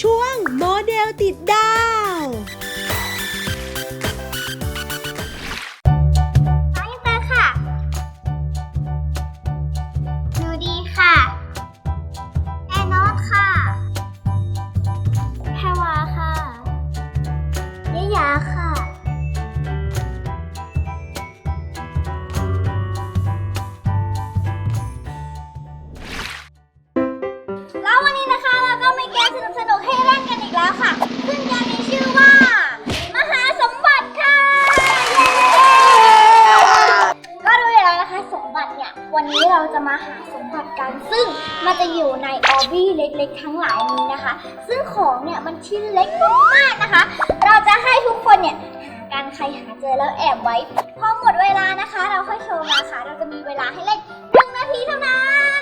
ช่วงโมเดลติดด เนี่ย วันนี้เราจะมาหาสมบัติกัน ซึ่งมันจะอยู่ในออบี้เล็กๆ ทั้งหลายนี้นะคะ ซึ่งของเนี่ยมันชิ้นเล็กมากๆนะคะ เราจะให้ทุกคนเนี่ยหากันใครหาเจอแล้วแอบไว้ พอหมดเวลานะคะ เราค่อยโชว์มาค่ะ เราจะมีเวลาให้เล่นหนึ่งนาทีเท่านั้น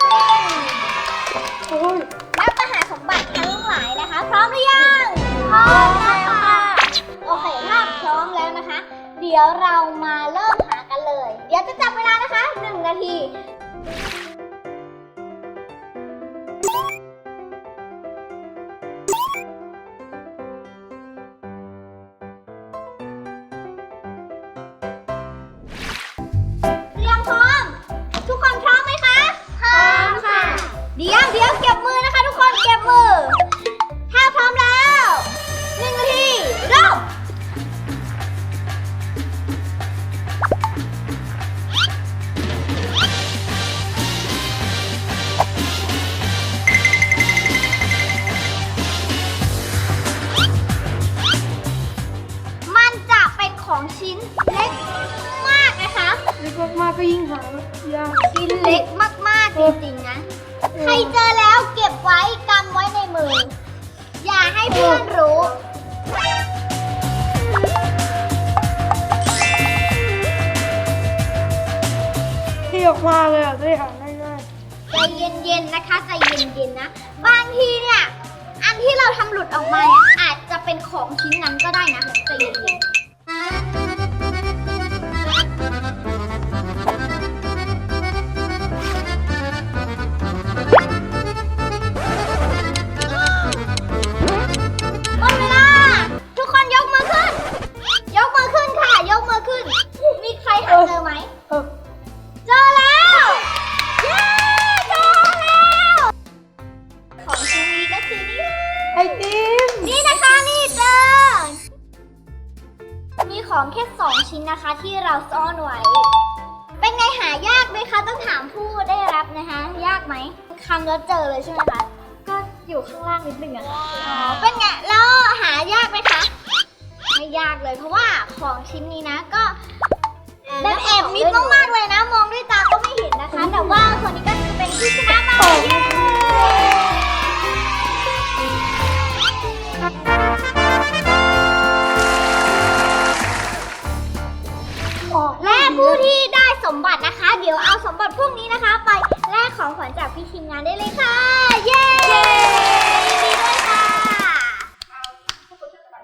นักมหาสมบัติทั้งหลายนะคะ พร้อมหรือยังพร้อมแล้วค่ะ โอเคถ้าพร้อมแล้วนะคะ เดี๋ยวเรามาเริ่ม เลย เดี๋ยวจะจับเวลานะคะหนึ่งนาทีเตรียมพร้อ มากๆก็ยิ่งหายาก ชิ้นเล็กมากๆจริงๆนะ ใครเจอแล้วเก็บไว้กำไว้ในมือ อย่าให้เพื่อนรู้ ที่ออกมาเลยอะได้หาง่ายใจเย็นๆนะคะใจเย็นๆนะ บางทีเนี่ย อันที่เราทำหลุดออกมาเนี่ยอาจจะเป็นของชิ้นนั้นก็ได้นะใจเย็นๆ แค่สองชิ้นนะคะ ที่เราซ่อนไว้ เป็นไงหายากไหมคะ ต้องถามผู้ได้รับนะคะ ยากไหมคำแล้วเจอเลยใช่ไหมคะก็อยู่ข้างล่างนิดนึงอะค่ะอ๋อเป็นไงแล้วหายากไหมคะไม่ยากเลยเพราะว่าของชิ้นนี้นะก็แบบแอบมิดมากๆเลยนะ มองด้วยตาก็ไม่เห็นนะคะ แต่ว่าคนนี้ก็จะเป็นผู้ชนะไป ผู้ที่ได้สมบัตินะคะ เดี๋ยวเอาสมบัติพวกนี้นะคะ ไปแลกของขวัญจากพี่ทีมงานได้เลยค่ะ